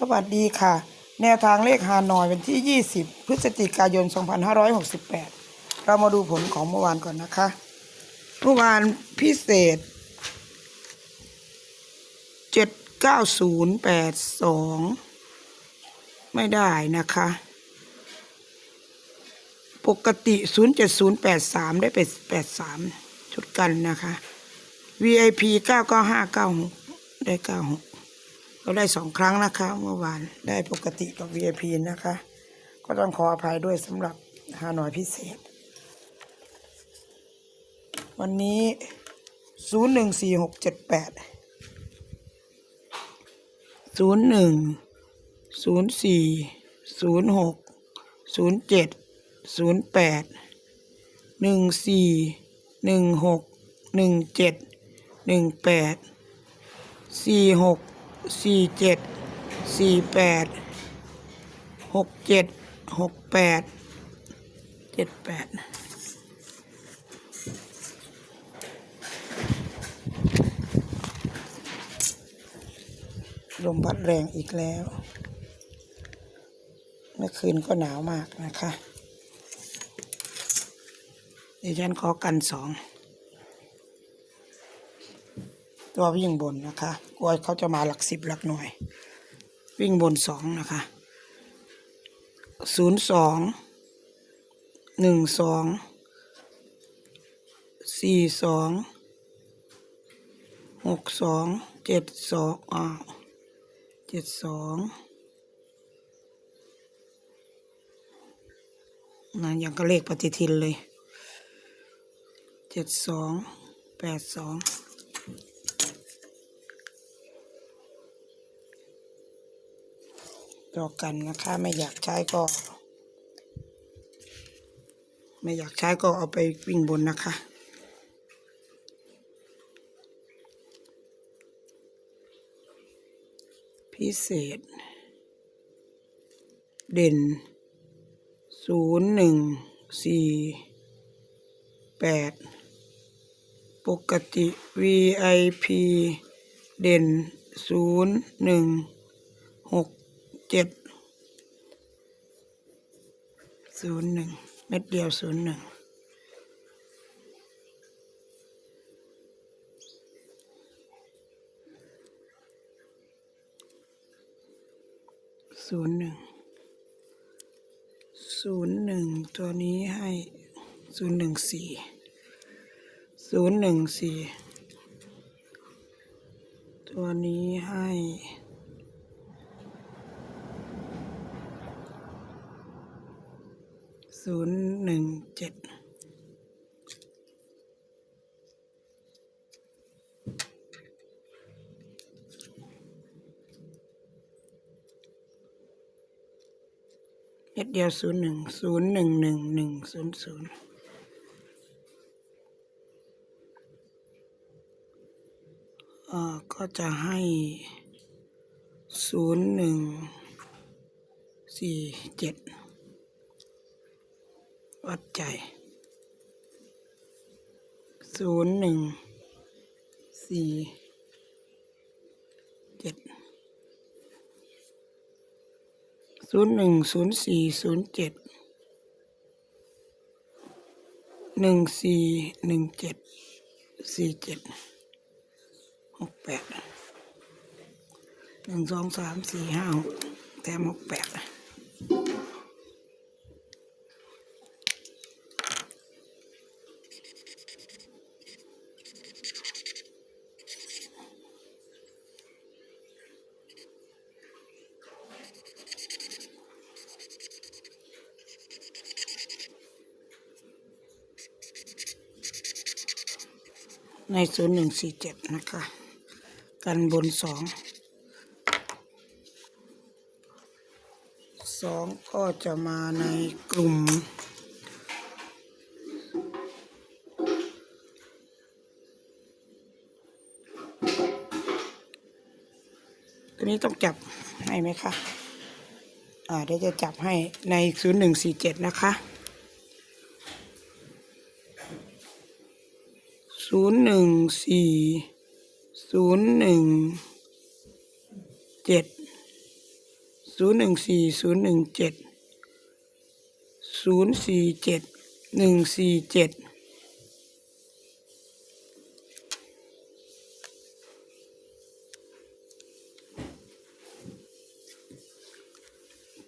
สวัสดีค่ะ แนวทางเลขฮานอยวันที่ 20 พฤศจิกายน 2568 เรามาดูผลของเมื่อวานก่อนนะคะ เมื่อวานพิเศษ 79082 ไม่ได้นะคะ ปกติ 07083 ได้ไป 83 ชุดกันนะคะ VIP 99596 ได้ 96 เราได้สองครั้งนะคะ เมื่อวานได้ปกติกับ VIP นะคะ ก็ต้องขออภัยด้วยสำหรับฮานอยพิเศษ วันนี้014678 01 04 06 07 08 14 16 17 18 46สี่เจ็ดสี่แปดหก สี่เจ็ดหกแปดเจ็ดแปดลมพัดแรงอีกแล้ว เมื่อคืนก็หนาวมากนะคะเดี๋ยวฉันขอกันสอง ตัววิ่งบนนะคะกลัวเขาจะมาหลักสิบหลักหน่วย วิ่งบนสองนะคะศูนย์สองหนึ่งสองสี่สองหกสองเจ็ดสองอ้าวเจ็ดสองนั่นยังก็เลขปฏิทินเลยเจ็ดสองแปดสอง ตัวกันนะคะ ไม่อยากใช้ก็ ไม่อยากใช้ก็เอาไปวิ่งบนนะคะพิเศษ เด่นศูนย์หนึ่งสี่แปดปกติ VIP เด่นศูนย์หนึ่งหก เจ็ดศูนย์หนึ่งเม็ดเดียวศูนย์หนึ่งศูนย์หนึ่งศูนย์หนึ่งตัวนี้ให้ศูนย์หนึ่งสี่ศูนย์หนึ่งสี่ตัวนี้ให้ ศูนย์หนึ่งเจ็ดเม็ดเดียวศูนย์หนึ่งศูนย์หนึ่งหนึ่งหนึ่งศูนย์ศูนย์อ่าก็จะให้ศูนย์หนึ่งสี่เจ็ด วัดใจศูนย์หนึ่งสี่เจ็ดศูนย์หนึ่งศูนย์สี่ศูนย์เจ็ดหนึ่งสี่หนึ่งเจ็ดสี่เจ็ดหกแปดหนึ่งสองสามสี่ห้าหกแถมหกแปด ในศูนย์หนึ่งสี่เจ็ดนะคะ กันบนสองสองก็จะมาในกลุ่มตัวนี้ต้องจับให้ไหมคะ อ่าเดี๋ยวจะจับให้ในศูนย์หนึ่งสี่เจ็ดนะคะ ศูนย์หนึ่งสี่ศูนย์หนึ่งเจ็ดศูนย์หนึ่งสี่ศูนย์หนึ่งเจ็ดศูนย์สี่เจ็ดหนึ่งสี่เจ็ด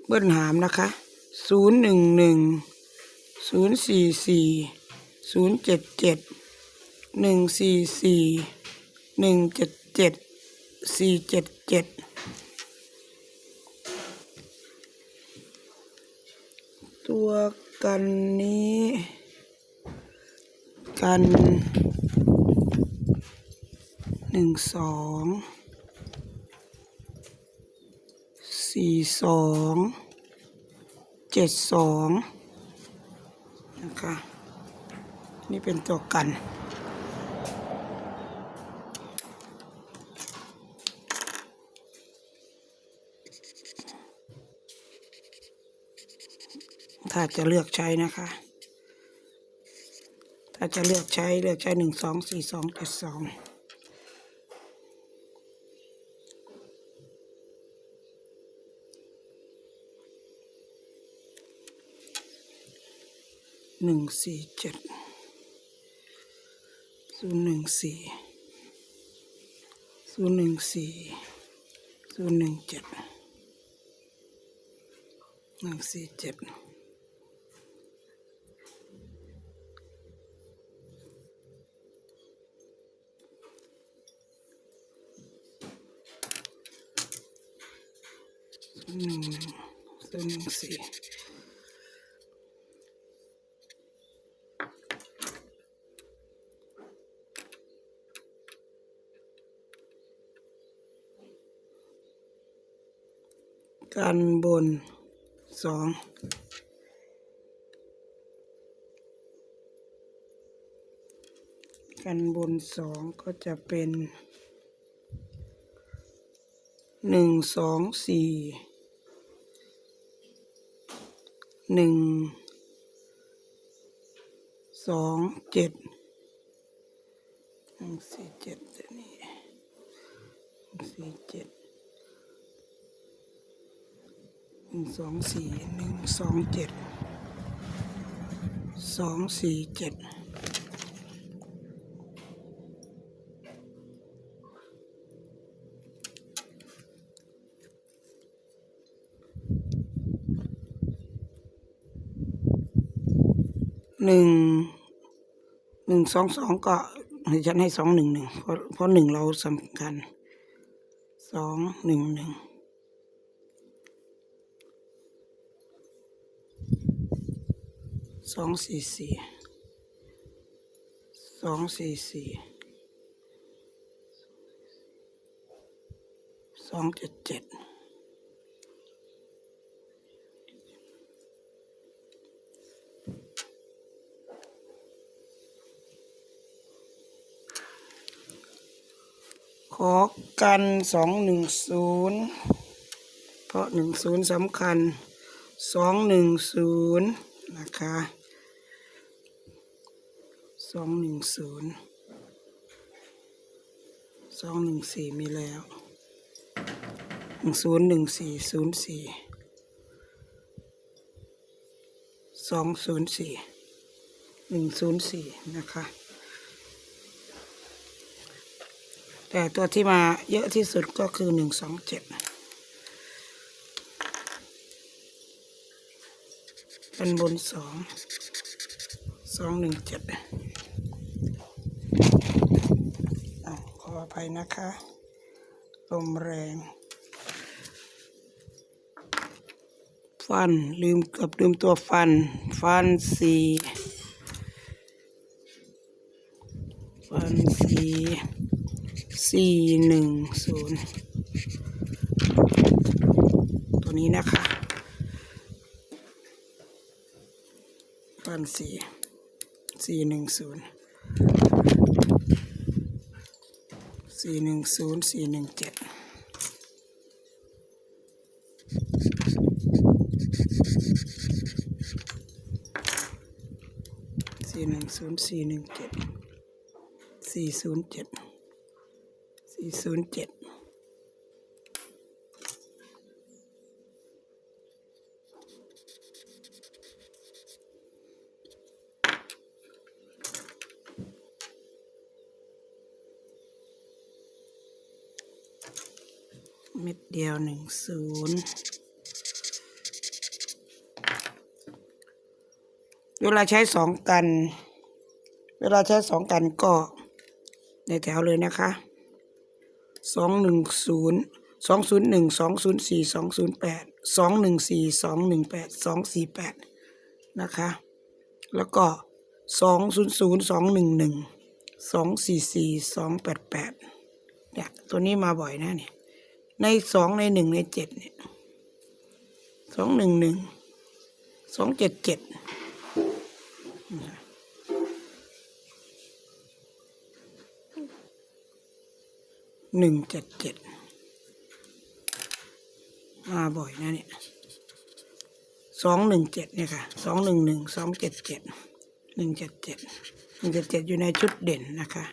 เบิ้ลหามนะคะ 0 1 1 0 4 4 0 7 7 หนึ่งสี่สี่หนึ่งเจ็ดเจ็ดสี่เจ็ดเจ็ดตัวกันนี้ กันหนึ่งสองสี่สองเจ็ดสองนะคะนี่เป็นตัวกัน ถ้าจะเลือกใช้นะคะ ถ้าจะเลือกใช้เลือกใช้หนึ่งสองสี่สองเจ็ดสองหนึ่งสี่เจ็ดศูนย์หนึ่งสี่ศูนย์หนึ่งสี่ศูนย์หนึ่งเจ็ดหนึ่งสี่เจ็ด หนึ่งศูนย์หนึ่งสี่การบนสองกันบนสองก็จะเป็นหนึ่งสองสี่ หนึ่งสองเจ็ดหนึ่งสี่เจ็ดตัวนี้หนึ่งสี่เจ็ดหนึ่งสองสี่หนึ่งสองเจ็ดสองสี่เจ็ด หนึ่งหนึ่งสองสองก็ฉันให้สองหนึ่งหนึ่งเพราะเพราะหนึ่งเราสำคัญสองหนึ่งหนึ่งสองสี่สี่สองสี่สี่สองเจ็ดเจ็ด ขอกันสองหนึ่งศูนย์เพราะหนึ่งศูนย์สำคัญสองหนึ่งศูนย์นะคะสองหนึ่งศูนย์สองหนึ่งสี่มีแล้วหนึ่งศูนย์หนึ่งสี่ศูนย์สี่สองศูนย์สี่หนึ่งศูนย์สี่นะคะ แต่ตัวที่มาเยอะที่สุดก็คือหนึ่งสองเจ็ดเป็นบนสองสองหนึ่งเจ็ดอ้าวขออภัยนะคะลมแรง ฟันลืมเกือบลืมตัวฟัน ฟันสี่ฟันสี่ สี่หนึ่งศูนย์ตัวนี้นะคะฟันสี่สี่หนึ่งศูนย์สี่หนึ่งศูนย์สี่หนึ่งเจ็ดสี่หนึ่งศูนย์สี่หนึ่งเจ็ดสี่ศูนย์เจ็ด สี่ศูนย์เจ็ดเม็ดเดียวหนึ่งศูนย์เวลาใช้สองกัน เวลาใช้สองกันก็ในแถวเลยนะคะ สองหนึ่งศูนย์สองศูนย์หนึ่งสองศูนย์สี่สองศูนย์แปดสองหนึ่งสี่สองหนึ่งแปดสองสี่แปดนะคะ แล้วก็สองศูนย์ศูนย์สองหนึ่งหนึ่งสองสี่สี่สองแปดแปดเนี่ยตัวนี้มาบ่อยนะเนี่ยในสองในหนึ่งในเจ็ดเนี่ยสองหนึ่งหนึ่งสองเจ็ดเจ็ด หนึ่งเจ็ดเจ็ดมาบ่อยนะเนี่ยสองหนึ่งเจ็ดเนี่ยค่ะสองหนึ่งหนึ่งสองเจ็ดเจ็ดหนึ่งเจ็ดเจ็ดหนึ่งเจ็ดเจ็ดอยู่ในชุดเด่นนะคะ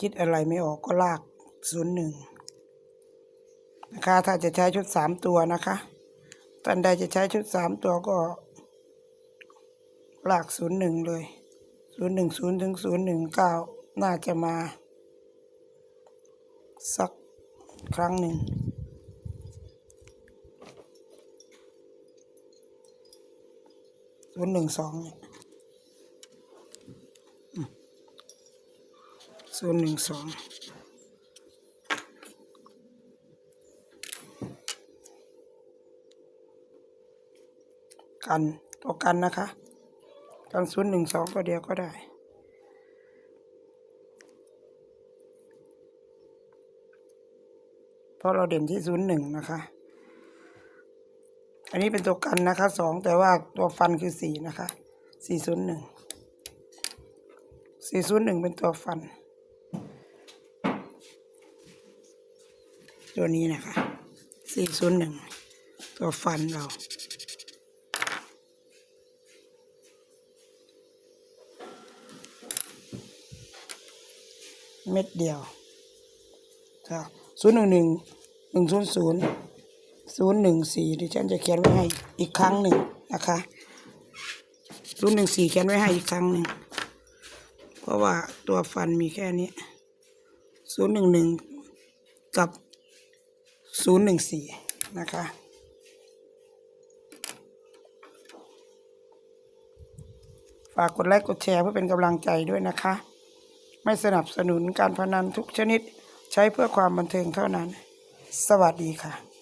คิดอะไรไม่ออกก็ลาก ศูนย์หนึ่งนะคะ ถ้าจะใช้ชุดสามตัวนะคะท่านใดจะใช้ชุดสามตัวก็หลากศูนย์หนึ่งเลยศูนย์หนึ่งศูนย์ถึงศูนย์หนึ่งเก้าน่าจะมา สักครั้งหนึ่งศูนย์หนึ่งสองศูนย์หนึ่งสอง กันตัวกันนะคะ กันศูนย์หนึ่งสองตัวเดียวก็ได้เพราะเราเด่นที่ศูนย์หนึ่งนะคะ อันนี้เป็นตัวกันนะคะสองแต่ว่าตัวฟันคือสี่นะคะสี่ศูนย์หนึ่งสี่ศูนย์หนึ่งเป็นตัวฟัน ตัวนี้นะคะสี่ศูนย์หนึ่งตัวฟันเรา เม็ดเดียวครับศูนย์หนึ่งหนึ่งหนึ่งศูนย์ศูนย์ศูนย์หนึ่งสี่ดิฉันจะเขียนไว้ให้อีกครั้งหนึ่งนะคะศูนย์หนึ่งสี่เขียนไว้ให้อีกครั้งหนึ่งเพราะว่าตัวฟันมีแค่นี้ศูนย์หนึ่งหนึ่งกับศูนย์หนึ่งสี่นะคะฝากกดไลค์กดแชร์เพื่อเป็นกำลังใจด้วยนะคะ ไม่สนับสนุนการพนันทุกชนิด ใช้เพื่อความบันเทิงเท่านั้น สวัสดีค่ะ